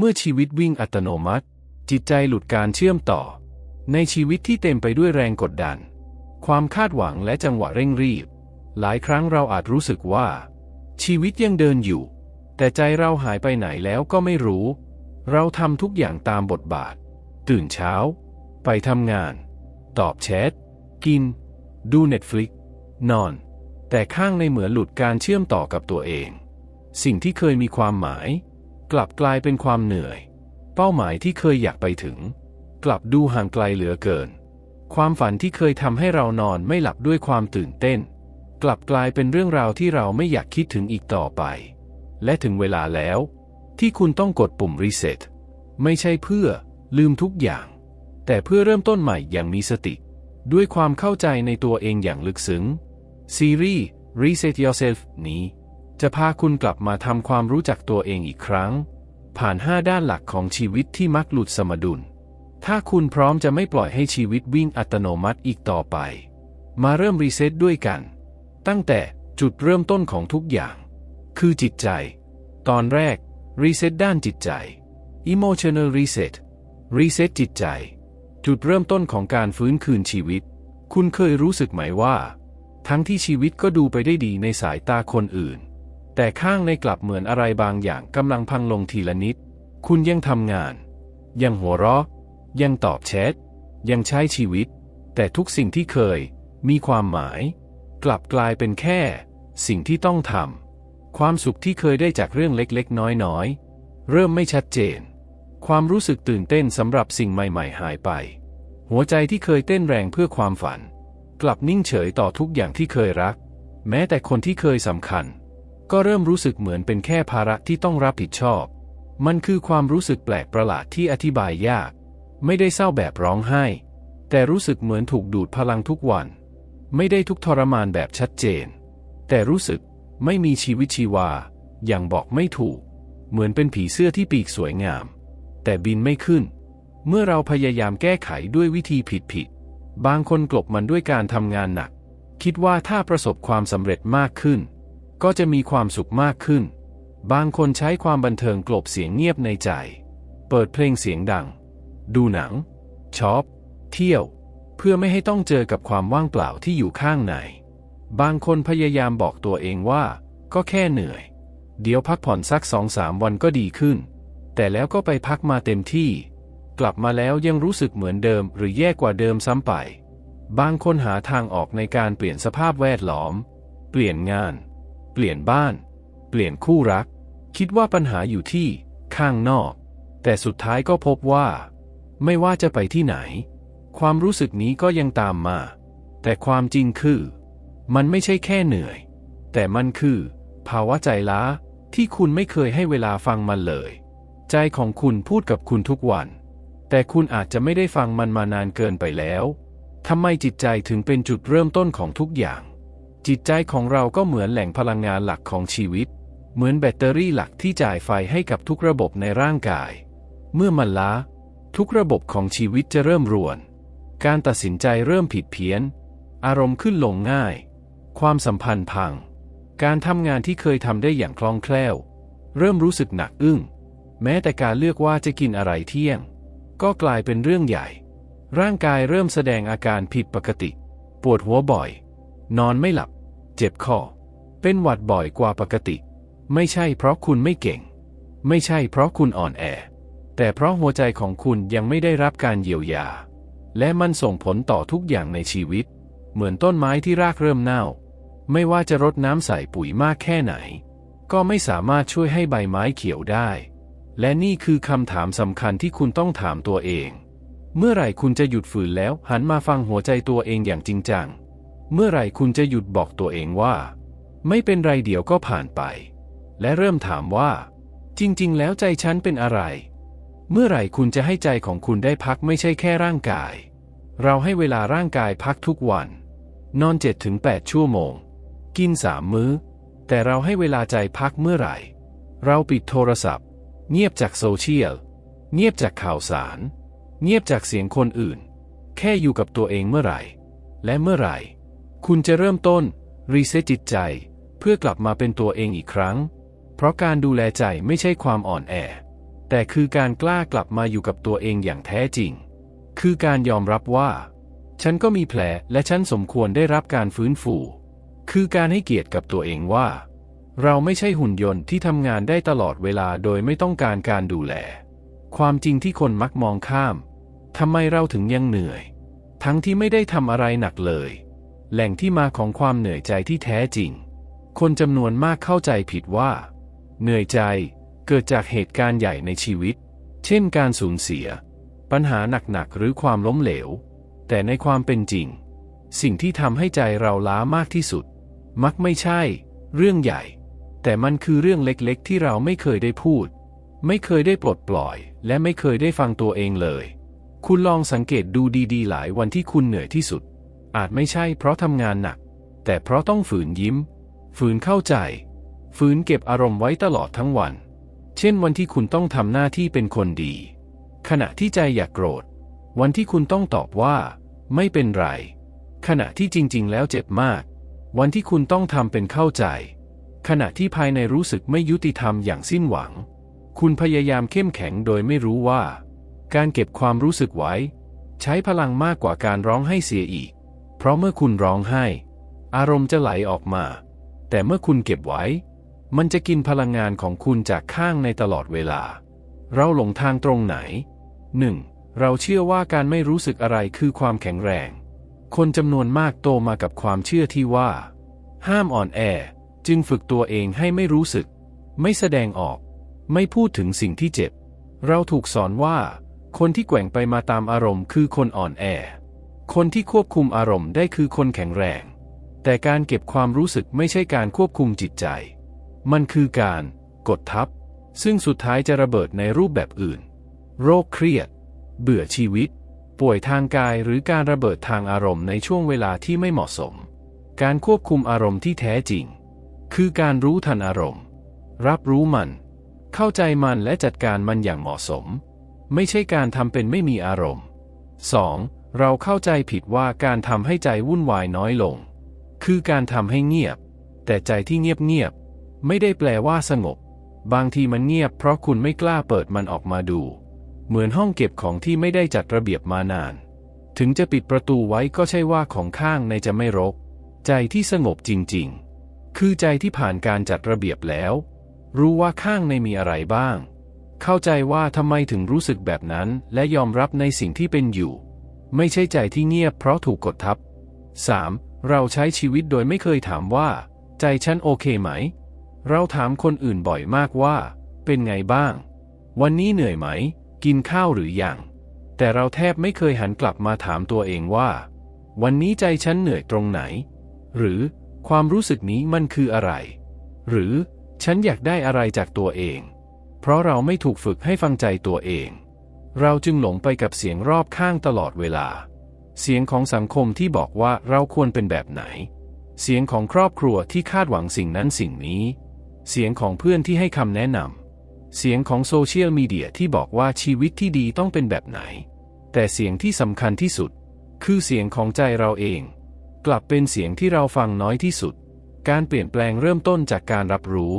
เมื่อชีวิตวิ่งอัตโนมัติ จิตใจหลุดการเชื่อมต่อ ในชีวิตที่เต็มไปด้วยแรงกดดัน ความคาดหวังและจังหวะเร่งรีบ หลายครั้งเราอาจรู้สึกว่า ชีวิตยังเดินอยู่ แต่ใจเราหายไปไหนแล้วก็ไม่รู้ เราทำทุกอย่างตามบทบาท ตื่นเช้า ไปทำงาน ตอบแชท กิน ดูเน็ตฟลิกนอน แต่ข้างในเหมือนหลุดการเชื่อมต่อกับตัวเอง สิ่งที่เคยมีความหมาย กลับกลายเป็นความเหนื่อย เป้าหมายที่เคยอยากไปถึง กลับดูห่างไกลเหลือเกิน ความฝันที่เคยทำให้เรานอนไม่หลับด้วยความตื่นเต้น กลับกลายเป็นเรื่องราวที่เราไม่อยากคิดถึงอีกต่อไป และถึงเวลาแล้ว ที่คุณต้องกดปุ่มรีเซ็ตไม่ใช่เพื่อลืมทุกอย่าง แต่เพื่อเริ่มต้นใหม่อย่างมีสติ ด้วยความเข้าใจในตัวเองอย่างลึกซึ้งซีรีส์ Reset Yourself นี้ จะพาคุณกลับมาทำความรู้จักตัวเองอีกครั้ง ผ่าน 5 ด้านหลักของชีวิตที่มักหลุดสมดุล ถ้าคุณพร้อมจะไม่ปล่อยให้ชีวิตวิ่งอัตโนมัติอีกต่อไป มาเริ่มรีเซ็ตด้วยกัน ตั้งแต่จุดเริ่มต้นของทุกอย่าง คือจิตใจ ตอนแรก รีเซ็ตด้านจิตใจ Emotional Reset รีเซ็ตจิตใจ จุดเริ่มต้นของการฟื้นคืนชีวิต คุณเคยรู้สึกไหมว่า ทั้งที่ชีวิตก็ดูไปได้ดีในสายตาคนอื่น แต่ข้างในกลับเหมือนอะไรบางอย่างกำลังพังลงทีละนิด คุณยังทำงาน ยังหัวเราะ ยังตอบแชท ยังใช้ชีวิต แต่ทุกสิ่งที่เคย มีความหมาย กลับกลายเป็นแค่ สิ่งที่ต้องทำ ความสุขที่เคยได้จากเรื่องเล็กๆ น้อยๆ เริ่มไม่ชัดเจน ความรู้สึกตื่นเต้นสำหรับสิ่งใหม่ ๆ หายไป หัวใจที่เคยเต้นแรงเพื่อความฝัน กลับนิ่งเฉยต่อทุกอย่างที่เคยรัก แม้แต่คนที่เคยสำคัญ ก็เริ่มรู้สึกเหมือนเป็นแค่ภาระที่ต้องรับผิดชอบ มันคือความรู้สึกแปลกประหลาดที่อธิบายยาก ไม่ได้เศร้าแบบร้องไห้ แต่รู้สึกเหมือนถูกดูดพลังทุกวัน ไม่ได้ทุกทรมานแบบชัดเจน แต่รู้สึกไม่มีชีวิตชีวา อย่างบอกไม่ถูก เหมือนเป็นผีเสื้อที่ปีกสวยงาม แต่บินไม่ขึ้น เมื่อเราพยายามแก้ไขด้วยวิธีผิดๆ บางคนกลบมันด้วยการทำงานหนัก คิดว่าถ้าประสบความสำเร็จมากขึ้น ก็จะมีความสุขมากขึ้น บางคนใช้ความบันเทิงกลบเสียงเงียบในใจ เปิดเพลงเสียงดัง ดูหนังช็อป เที่ยว เพื่อไม่ให้ต้องเจอกับความว่างเปล่าที่อยู่ข้างใน บางคนพยายามบอกตัวเองว่า ก็แค่เหนื่อย เดี๋ยวพักผ่อนสักสองสามวันก็ดีขึ้น แต่แล้วก็ไปพักมาเต็มที่ กลับมาแล้วยังรู้สึกเหมือนเดิมหรือแย่กว่าเดิมซ้ำไป บางคนหาทางออกในการเปลี่ยนสภาพแวดล้อม เปลี่ยนงาน ลี่ยนบ้าน เปลี่ยนคู่รัก คิดว่าปัญหาอยู่ที่ข้างนอก แต่สุดท้ายก็พบว่า ไม่ว่าจะไปที่ไหน ความรู้สึกนี้ก็ยังตามมา แต่ความจริงคือ มันไม่ใช่แค่เหนื่อย แต่มันคือ ภาวะใจล้าที่คุณไม่เคยให้เวลาฟังมันเลย ใจของคุณพูดกับคุณทุกวัน แต่คุณอาจจะไม่ได้ฟังมันมานานเกินไปแล้วทำไมจิตใจถึงเป็นจุดเริ่มต้นของทุกอย่าง จิตใจของเราก็เหมือนแหล่งพลังงานหลักของชีวิต เหมือนแบตเตอรี่หลักที่จ่ายไฟให้กับทุกระบบในร่างกาย เมื่อมันล้า ทุกระบบของชีวิตจะเริ่มรวน การตัดสินใจเริ่มผิดเพี้ยน อารมณ์ขึ้นลงง่าย ความสัมพันธ์พัง การทำงานที่เคยทำได้อย่างคล่องแคล่ว เริ่มรู้สึกหนักอึ้ง แม้แต่การเลือกว่าจะกินอะไรเที่ยง ก็กลายเป็นเรื่องใหญ่ ร่างกายเริ่มแสดงอาการผิดปกติ ปวดหัวบ่อย นอนไม่หลับ เจ็บคอ เป็นหวัดบ่อยกว่าปกติ ไม่ใช่เพราะคุณไม่เก่ง ไม่ใช่เพราะคุณอ่อนแอ แต่เพราะหัวใจของคุณยังไม่ได้รับการเยียวยา และมันส่งผลต่อทุกอย่างในชีวิต เหมือนต้นไม้ที่รากเริ่มเน่า ไม่ว่าจะรดน้ำใส่ปุ๋ยมากแค่ไหน ก็ไม่สามารถช่วยให้ใบไม้เขียวได้ และนี่คือคำถามสำคัญที่คุณต้องถามตัวเอง เมื่อไหร่คุณจะหยุดฝืนแล้วหันมาฟังหัวใจตัวเองอย่างจริงจัง เมื่อไรคุณจะหยุดบอกตัวเองว่า ไม่เป็นไรเดี๋ยวก็ผ่านไป และเริ่มถามว่า จริง ๆ แล้วใจฉันเป็นอะไร เมื่อไหร่คุณจะให้ใจของคุณได้พักไม่ใช่แค่ร่างกาย เราให้เวลาร่างกายพักทุกวัน นอน 7-8 ชั่วโมง กินสามมื้อ แต่เราให้เวลาใจพักเมื่อไหร่ เราปิดโทรศัพท์ เงียบจากโซเชียลเงียบจากข่าวสาร เงียบจากเสียงคนอื่น แค่อยู่กับตัวเองเมื่อไหร่ และเมื่อไหร่ คุณจะเริ่มต้น รีเซ็ตจิตใจ เพื่อกลับมาเป็นตัวเองอีกครั้ง เพราะการดูแลใจไม่ใช่ความอ่อนแอ แต่คือการกล้ากลับมาอยู่กับตัวเองอย่างแท้จริง คือการยอมรับว่า ฉันก็มีแผลและฉันสมควรได้รับการฟื้นฟู คือการให้เกียรติกับตัวเองว่า เราไม่ใช่หุ่นยนต์ที่ทำงานได้ตลอดเวลาโดยไม่ต้องการการดูแล ความจริงที่คนมักมองข้ามทำไมเราถึงยังเหนื่อย ทั้งที่ไม่ได้ทำอะไรหนักเลย แหล่งที่มาของความเหนื่อยใจที่แท้จริง คนจำนวนมากเข้าใจผิดว่า เหนื่อยใจเกิดจากเหตุการณ์ใหญ่ในชีวิต เช่นการสูญเสีย ปัญหาหนักๆหรือความล้มเหลว แต่ในความเป็นจริง สิ่งที่ทำให้ใจเราล้ามากที่สุด มักไม่ใช่ เรื่องใหญ่ แต่มันคือเรื่องเล็กๆ ที่เราไม่เคยได้พูด ไม่เคยได้ปลดปล่อย และไม่เคยได้ฟังตัวเองเลย คุณลองสังเกตดูดีๆ หลายวันที่คุณเหนื่อยที่สุด อาจไม่ใช่เพราะทำงานหนัก แต่เพราะต้องฝืนยิ้ม ฝืนเข้าใจ ฝืนเก็บอารมณ์ไว้ตลอดทั้งวัน เช่นวันที่คุณต้องทำหน้าที่เป็นคนดี ขณะที่ใจอยากโกรธ วันที่คุณต้องตอบว่า ไม่เป็นไร ขณะที่จริงๆ แล้วเจ็บมาก วันที่คุณต้องทำเป็นเข้าใจ ขณะที่ภายในรู้สึกไม่ยุติธรรมอย่างสิ้นหวัง คุณพยายามเข้มแข็งโดยไม่รู้ว่า การเก็บความรู้สึกไว้ ใช้พลังมากกว่าการร้องให้เสียอีก เพราะเมื่อคุณร้องไห้ อารมณ์จะไหลออกมา แต่เมื่อคุณเก็บไว้ มันจะกินพลังงานของคุณจากข้างในตลอดเวลา เราหลงทางตรงไหน 1. เราเชื่อว่าการไม่รู้สึกอะไรคือความแข็งแรง คนจำนวนมากโตมากับความเชื่อที่ว่า ห้ามอ่อนแอ จึงฝึกตัวเองให้ไม่รู้สึก ไม่แสดงออก ไม่พูดถึงสิ่งที่เจ็บ เราถูกสอนว่า คนที่แกว่งไปมาตามอารมณ์คือคนอ่อนแอ คนที่ควบคุมอารมณ์ได้คือคนแข็งแรง แต่การเก็บความรู้สึกไม่ใช่การควบคุมจิตใจ มันคือการกดทับ ซึ่งสุดท้ายจะระเบิดในรูปแบบอื่น โรคเครียด เบื่อชีวิต ป่วยทางกายหรือการระเบิดทางอารมณ์ในช่วงเวลาที่ไม่เหมาะสม การควบคุมอารมณ์ที่แท้จริง คือการรู้ทันอารมณ์ รับรู้มัน เข้าใจมันและจัดการมันอย่างเหมาะสม ไม่ใช่การทำเป็นไม่มีอารมณ์ 2. เราเข้าใจผิดว่าการทำให้ใจวุ่นวายน้อยลง คือการทำให้เงียบ แต่ใจที่เงียบเงียบ ไม่ได้แปลว่าสงบบางทีมันเงียบเพราะคุณไม่กล้าเปิดมันออกมาดู เหมือนห้องเก็บของที่ไม่ได้จัดระเบียบมานาน ถึงจะปิดประตูไว้ก็ใช่ว่าของข้างในจะไม่รก ใจที่สงบจริงๆ คือใจที่ผ่านการจัดระเบียบแล้ว รู้ว่าข้างในมีอะไรบ้าง เข้าใจว่าทำไมถึงรู้สึกแบบนั้นและยอมรับในสิ่งที่เป็นอยู่ ไม่ใช่ใจที่เงียบเพราะถูกกดทับ 3. เราใช้ชีวิตโดยไม่เคยถามว่า ใจฉันโอเคไหม เราถามคนอื่นบ่อยมากว่า เป็นไงบ้าง วันนี้เหนื่อยไหม กินข้าวหรือยัง แต่เราแทบไม่เคยหันกลับมาถามตัวเองว่า วันนี้ใจฉันเหนื่อยตรงไหน หรือความรู้สึกนี้มันคืออะไร หรือฉันอยากได้อะไรจากตัวเอง เพราะเราไม่ถูกฝึกให้ฟังใจตัวเอง เราจึงหลงไปกับเสียงรอบข้างตลอดเวลา เสียงของสังคมที่บอกว่าเราควรเป็นแบบไหน เสียงของครอบครัวที่คาดหวังสิ่งนั้นสิ่งนี้ เสียงของเพื่อนที่ให้คำแนะนำ เสียงของโซเชียลมีเดียที่บอกว่าชีวิตที่ดีต้องเป็นแบบไหน แต่เสียงที่สำคัญที่สุด คือเสียงของใจเราเอง กลับเป็นเสียงที่เราฟังน้อยที่สุด การเปลี่ยนแปลงเริ่มต้นจากการรับรู้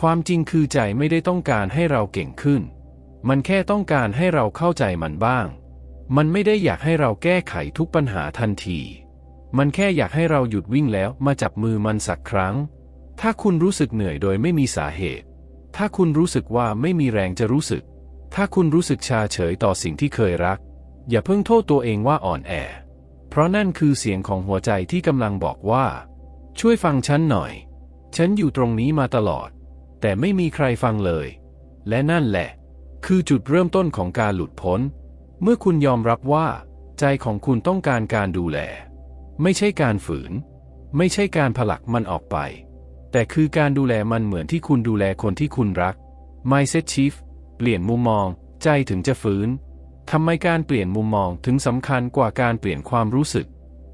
ความจริงคือใจไม่ได้ต้องการให้เราเก่งขึ้น มันแค่ต้องการให้เราเข้าใจมันบ้าง มันไม่ได้อยากให้เราแก้ไขทุกปัญหาทันที มันแค่อยากให้เราหยุดวิ่งแล้วมาจับมือมันสักครั้ง ถ้าคุณรู้สึกเหนื่อยโดยไม่มีสาเหตุ ถ้าคุณรู้สึกว่าไม่มีแรงจะรู้สึก ถ้าคุณรู้สึกชาเฉยต่อสิ่งที่เคยรัก อย่าเพิ่งโทษตัวเองว่าอ่อนแอ เพราะนั่นคือเสียงของหัวใจที่กำลังบอกว่า ช่วยฟังฉันหน่อย ฉันอยู่ตรงนี้มาตลอด แต่ไม่มีใครฟังเลย และนั่นแหละ คือจุดเริ่มต้นของการหลุดพ้น เมื่อคุณยอมรับว่า ใจของคุณต้องการการดูแล ไม่ใช่การฝืน ไม่ใช่การผลักมันออกไป แต่คือการดูแลมันเหมือนที่คุณดูแลคนที่คุณรัก Mindset Shift เปลี่ยนมุมมอง ใจถึงจะฟื้นทำไมการเปลี่ยนมุมมองถึงสำคัญกว่าการเปลี่ยนความรู้สึก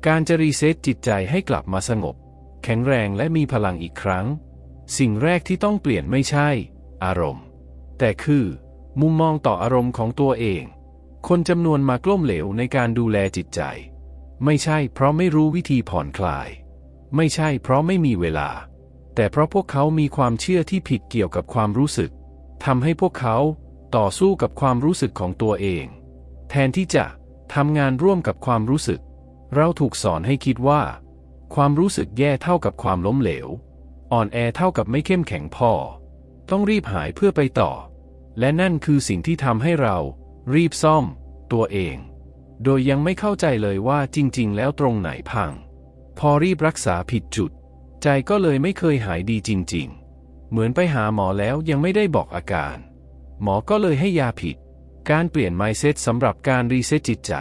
การจะรีเซ็ตจิตใจให้กลับมาสงบ แข็งแรงและมีพลังอีกครั้ง สิ่งแรกที่ต้องเปลี่ยนไม่ใช่ อารมณ์ แต่คือ มุมมองต่ออารมณ์ของตัวเอง คนจำนวนมากล้มเหลวในการดูแลจิตใจ ไม่ใช่เพราะไม่รู้วิธีผ่อนคลาย ไม่ใช่เพราะไม่มีเวลา แต่เพราะพวกเขามีความเชื่อที่ผิดเกี่ยวกับความรู้สึกทำให้พวกเขาต่อสู้กับความรู้สึกของตัวเอง แทนที่จะทำงานร่วมกับความรู้สึก เราถูกสอนให้คิดว่า ความรู้สึกแย่เท่ากับความล้มเหลว อ่อนแอเท่ากับไม่เข้มแข็งพอ ต้องรีบหายเพื่อไปต่อ และนั่นคือสิ่งที่ทำให้เรา รีบซ่อม ตัวเอง โดยยังไม่เข้าใจเลยว่าจริง ๆ แล้วตรงไหนพัง พอรีบรักษาผิดจุด ใจก็เลยไม่เคยหายดีจริง ๆ เหมือนไปหาหมอแล้วยังไม่ได้บอกอาการ หมอก็เลยให้ยาผิด การเปลี่ยน mindset สำหรับการรีเซ็ตจิตใจ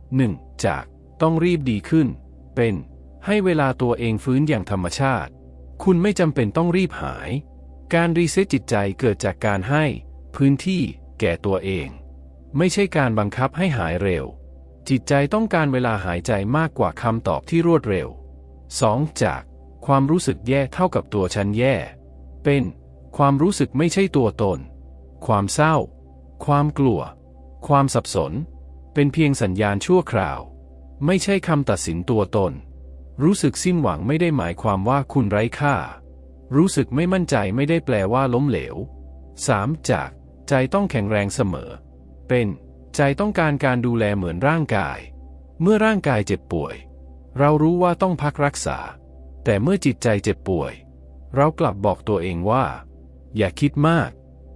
1. จากต้องรีบดีขึ้น เป็น ให้เวลาตัวเองฟื้นอย่างธรรมชาติ คุณไม่จำเป็นต้องรีบหาย การรีเซ็ตจิตใจเกิดจากการให้ พื้นที่ แก่ตัวเอง ไม่ใช่การบังคับให้หายเร็ว จิตใจต้องการเวลาหายใจมากกว่าคำตอบที่รวดเร็ว 2. จาก ความรู้สึกแย่เท่ากับตัวฉันแย่ เป็น ความรู้สึกไม่ใช่ตัวตน ความเศร้า ความกลัว ความสับสน เป็นเพียงสัญญาณชั่วคราว ไม่ใช่คำตัดสินตัวตน รู้สึกสิ้นหวังไม่ได้หมายความว่าคุณไร้ค่า รู้สึกไม่มั่นใจไม่ได้แปลว่าล้มเหลว 3. จาก ใจต้องแข็งแรงเสมอ เป็นใจต้องการการดูแลเหมือนร่างกาย เมื่อร่างกายเจ็บป่วย เรารู้ว่าต้องพักรักษา แต่เมื่อจิตใจเจ็บป่วย เรากลับบอกตัวเองว่า อย่าคิดมาก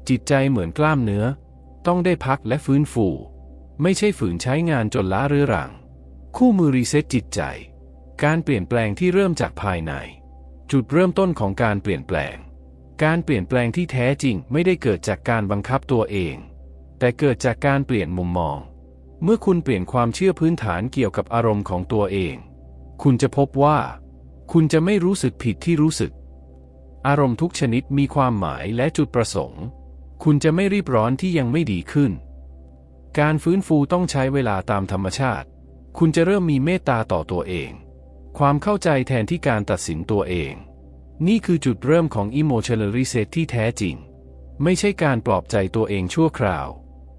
จิตใจเหมือนกล้ามเนื้อ ต้องได้พักและฟื้นฟู ไม่ใช่ฝืนใช้งานจนล้าเรื้อรัง คู่มือรีเซ็ตจิตใจ การเปลี่ยนแปลงที่เริ่มจากภายใน จุดเริ่มต้นของการเปลี่ยนแปลง การเปลี่ยนแปลงที่แท้จริงไม่ได้เกิดจากการบังคับตัวเอง แต่เกิดจากการเปลี่ยนมุมมอง เมื่อคุณเปลี่ยนความเชื่อพื้นฐานเกี่ยวกับอารมณ์ของตัวเอง คุณจะพบว่า คุณจะไม่รู้สึกผิดที่รู้สึก อารมณ์ทุกชนิดมีความหมายและจุดประสงค์ คุณจะไม่รีบร้อนที่ยังไม่ดีขึ้น การฟื้นฟูต้องใช้เวลาตามธรรมชาติ คุณจะเริ่มมีเมตตาต่อตัวเอง ความเข้าใจแทนที่การตัดสินตัวเอง นี่คือจุดเริ่มของ emotional reset ที่แท้จริง ไม่ใช่การปลอบใจตัวเองชั่วคราว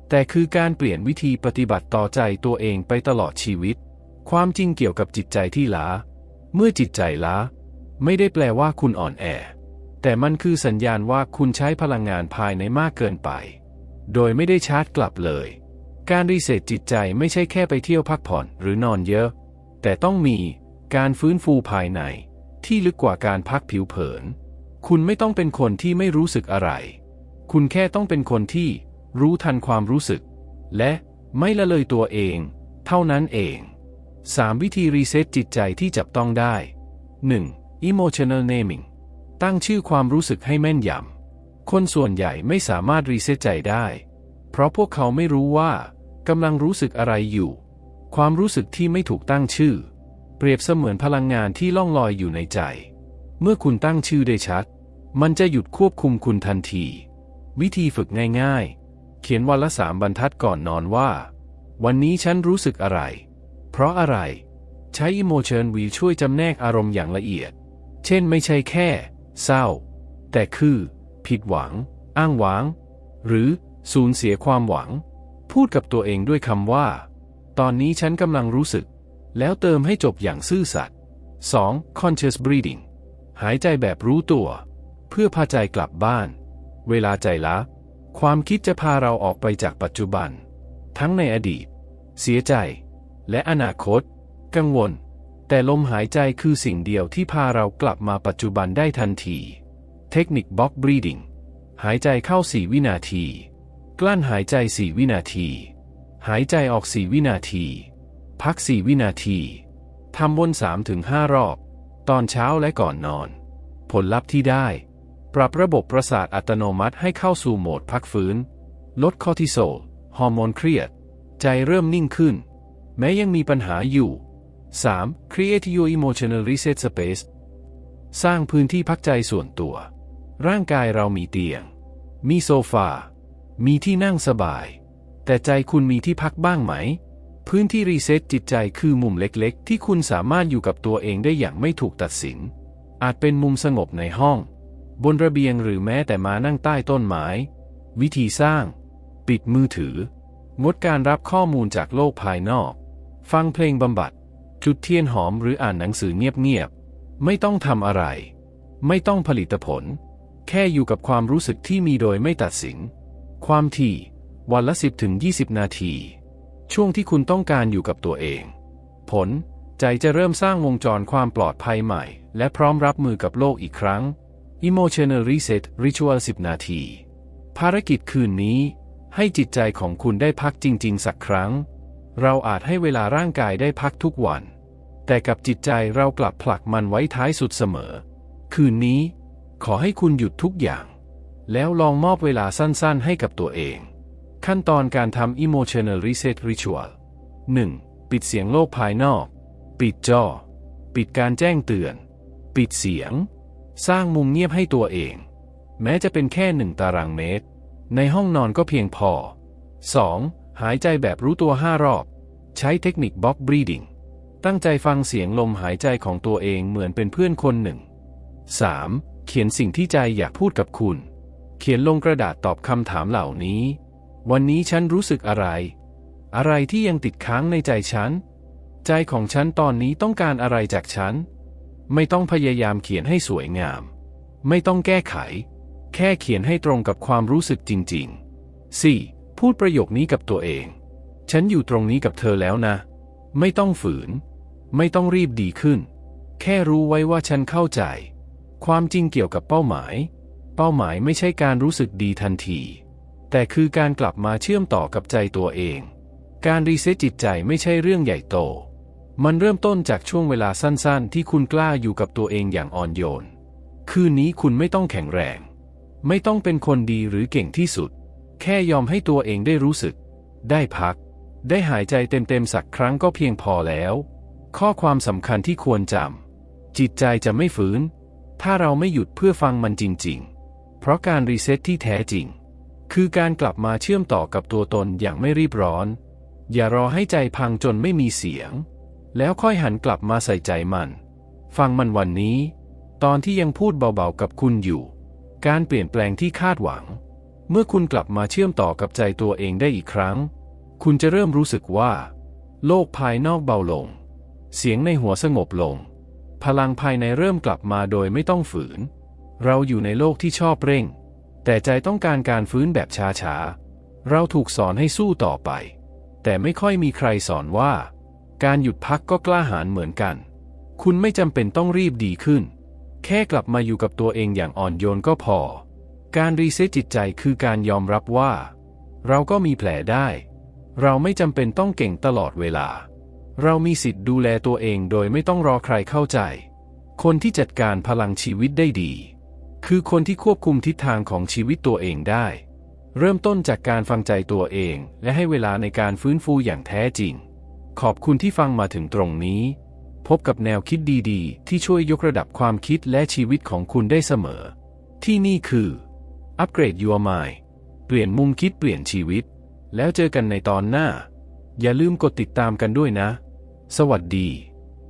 แต่คือการเปลี่ยนวิธีปฏิบัติต่อใจตัวเองไปตลอดชีวิต ความจริงเกี่ยวกับจิตใจที่ล้า เมื่อจิตใจล้า ไม่ได้แปลว่าคุณอ่อนแอ แต่มันคือสัญญาณว่าคุณใช้พลังงานภายในมากเกินไป โดยไม่ได้ชาร์จกลับเลย การรีเซ็ตจิตใจไม่ใช่แค่ไปเที่ยวพักผ่อนหรือนอนเยอะ แต่ต้องมีการฟื้นฟูภายใน ที่ลึกกว่าการพักผิวเผิน คุณไม่ต้องเป็นคนที่ไม่รู้สึกอะไร คุณแค่ต้องเป็นคนที่รู้ทันความรู้สึก และไม่ละเลยตัวเอง เท่านั้นเอง 3. วิธีรีเซ็ตจิตใจที่จับต้องได้ 1. emotional naming ตั้งชื่อความรู้สึกให้แม่นยำ คนส่วนใหญ่ไม่สามารถรีเซ็ตใจได้ เพราะพวกเขาไม่รู้ว่ากำลังรู้สึกอะไรอยู่ ความรู้สึกที่ไม่ถูกตั้งชื่อ เปรียบเสมือนพลังงานที่ล่องลอยอยู่ในใจ เมื่อคุณตั้งชื่อได้ชัด มันจะหยุดควบคุมคุณทันที วิธีฝึกง่ายๆ เขียนวันละสามบรรทัดก่อนนอนว่า วันนี้ฉันรู้สึกอะไร เพราะอะไร ใช้ Emotion Wheel ช่วยจำแนกอารมณ์อย่างละเอียด เช่นไม่ใช่แค่ เศร้า แต่คือ ผิดหวัง อ้างว้าง หรือสูญเสียความหวัง พูดกับตัวเองด้วยคำว่า ตอนนี้ฉันกำลังรู้สึก แล้วเติมให้จบอย่างซื่อสัตย์ 2. conscious breathing หายใจแบบรู้ตัว เพื่อพาใจกลับบ้าน เวลาใจละความคิดจะพาเราออกไปจากปัจจุบัน ทั้งในอดีต เสียใจ และอนาคต กังวล แต่ลมหายใจคือสิ่งเดียวที่พาเรากลับมาปัจจุบันได้ทันที เทคนิค box breathing หายใจเข้า4วินาที กลั้นหายใจ4วินาที หายใจออก4วินาที พัก4วินาทีทำวน3-5รอบ ตอนเช้าและก่อนนอน ผลลัพธ์ที่ได้ ปรับระบบประสาทอัตโนมัติให้เข้าสู่โหมดพักฟื้น ลดคอร์ติโซลฮอร์โมนเครียด ใจเริ่มนิ่งขึ้น แม้ยังมีปัญหาอยู่ 3. Create your emotional reset space สร้างพื้นที่พักใจส่วนตัว ร่างกายเรามีเตียง มีโซฟา มีที่นั่งสบาย แต่ใจคุณมีที่พักบ้างไหม พื้นที่รีเซ็ตจิตใจคือมุมเล็กๆ ที่คุณสามารถอยู่กับตัวเองได้อย่างไม่ถูกตัดสิน อาจเป็นมุมสงบในห้อง บนระเบียงหรือแม้แต่มานั่งใต้ต้นไม้ วิธีสร้าง ปิดมือถือ งดการรับข้อมูลจากโลกภายนอก ฟังเพลงบำบัด จุดเทียนหอมหรืออ่านหนังสือเงียบๆ ไม่ต้องทำอะไร ไม่ต้องผลิตผล แค่อยู่กับความรู้สึกที่มีโดยไม่ตัดสิน ความถี่ วันละ 10ถึง20 นาที ช่วงที่คุณต้องการอยู่กับตัวเอง ผล ใจจะเริ่มสร้างวงจรความปลอดภัยใหม่ และพร้อมรับมือกับโลกอีกครั้ง Emotional Reset Ritual 10 นาที ภารกิจคืนนี้ ให้จิตใจของคุณได้พักจริง ๆ สักครั้ง เราอาจให้เวลาร่างกายได้พักทุกวัน แต่กับจิตใจเรากลับผลักมันไว้ท้ายสุดเสมอ คืนนี้ ขอให้คุณหยุดทุกอย่าง แล้วลองมอบเวลาสั้นๆ ให้กับตัวเอง ขั้นตอนการทำ Emotional Reset Ritual 1. ปิดเสียงโลกภายนอก ปิดจอ ปิดการแจ้งเตือน ปิดเสียง สร้างมุมเงียบให้ตัวเอง แม้จะเป็นแค่หนึ่งตารางเมตร ในห้องนอนก็เพียงพอ 2. หายใจแบบรู้ตัวห้ารอบ ใช้เทคนิค Box Breathing ตั้งใจฟังเสียงลมหายใจของตัวเองเหมือนเป็นเพื่อนคนหนึ่ง 3. เขียนสิ่งที่ใจอยากพูดกับคุณ เขียนลงกระดาษตอบคำถามเหล่านี้ วันนี้ฉันรู้สึกอะไร อะไรที่ยังติดค้างในใจฉัน ใจของฉันตอนนี้ต้องการอะไรจากฉัน ไม่ต้องพยายามเขียนให้สวยงาม ไม่ต้องแก้ไข แค่เขียนให้ตรงกับความรู้สึกจริงๆ 4. พูดประโยคนี้กับตัวเอง ฉันอยู่ตรงนี้กับเธอแล้วนะ ไม่ต้องฝืน ไม่ต้องรีบดีขึ้น แค่รู้ไว้ว่าฉันเข้าใจ ความจริงเกี่ยวกับเป้าหมาย เป้าหมายไม่ใช่การรู้สึกดีทันที แต่คือการกลับมาเชื่อมต่อกับใจตัวเอง การรีเซ็ตจิตใจไม่ใช่เรื่องใหญ่โต มันเริ่มต้นจากช่วงเวลาสั้นๆ ที่คุณกล้าอยู่กับตัวเองอย่างอ่อนโยน คืนนี้คุณไม่ต้องแข็งแรง ไม่ต้องเป็นคนดีหรือเก่งที่สุด แค่ยอมให้ตัวเองได้รู้สึก ได้พัก ได้หายใจเต็มๆสักครั้งก็เพียงพอแล้ว ข้อความสำคัญที่ควรจำจิตใจจะไม่ฟื้นถ้าเราไม่หยุดเพื่อฟังมันจริง ๆ เพราะการรีเซ็ตที่แท้จริง คือการกลับมาเชื่อมต่อกับตัวตนอย่างไม่รีบร้อน อย่ารอให้ใจพังจนไม่มีเสียง แล้วค่อยหันกลับมาใส่ใจมัน ฟังมันวันนี้ ตอนที่ยังพูดเบาๆกับคุณอยู่ การเปลี่ยนแปลงที่คาดหวัง เมื่อคุณกลับมาเชื่อมต่อกับใจตัวเองได้อีกครั้ง คุณจะเริ่มรู้สึกว่า โลกภายนอกเบาลง เสียงในหัวสงบลง พลังภายในเริ่มกลับมาโดยไม่ต้องฝืน เราอยู่ในโลกที่ชอบเร่ง แต่ใจต้องการการฟื้นแบบช้าๆ เราถูกสอนให้สู้ต่อไป แต่ไม่ค่อยมีใครสอนว่า การหยุดพักก็กล้าหาญเหมือนกัน คุณไม่จำเป็นต้องรีบดีขึ้น แค่กลับมาอยู่กับตัวเองอย่างอ่อนโยนก็พอ การรีเซ็ตจิตใจคือการยอมรับว่า เราก็มีแผลได้ เราไม่จำเป็นต้องเก่งตลอดเวลา เรามีสิทธิ์ดูแลตัวเองโดยไม่ต้องรอใครเข้าใจ คนที่จัดการพลังชีวิตได้ดี คือคนที่ควบคุมทิศทางของชีวิตตัวเองได้ เริ่มต้นจากการฟังใจตัวเอง และให้เวลาในการฟื้นฟูอย่างแท้จริง ขอบคุณที่ฟังมาถึงตรงนี้ พบกับแนวคิดดีๆ ที่ช่วยยกระดับความคิดและชีวิตของคุณได้เสมอ ที่นี่คือ Upgrade Your Mind เปลี่ยนมุมคิดเปลี่ยนชีวิต แล้วเจอกันในตอนหน้า อย่าลืมกดติดตามกันด้วยนะ สวัสดี